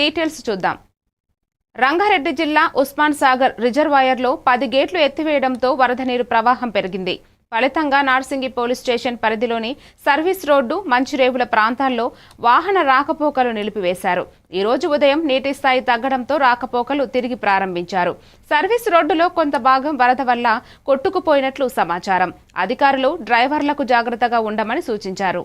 Details చూద్దాం. రంగారెడ్డి జిల్లా ఉస్మాన్ సాగర్ రిజర్వాయర్లో పది గేట్లు ఎత్తివేయడంతో వరద నీరు ప్రవాహం పెరిగింది. ఫలితంగా నార్సింగి పోలీస్ స్టేషన్ పరిధిలోని సర్వీస్ రోడ్డు మంచిరేవుల ప్రాంతాల్లో వాహన రాకపోకలు నిలిపివేశారు. ఈ రోజు ఉదయం నీటి స్థాయి తగ్గడంతో రాకపోకలు తిరిగి ప్రారంభించారు. సర్వీస్ రోడ్డులో కొంత భాగం వరద వల్ల కొట్టుకుపోయినట్లు సమాచారం. అధికారులు డ్రైవర్లకు జాగ్రత్తగా ఉండమని సూచించారు.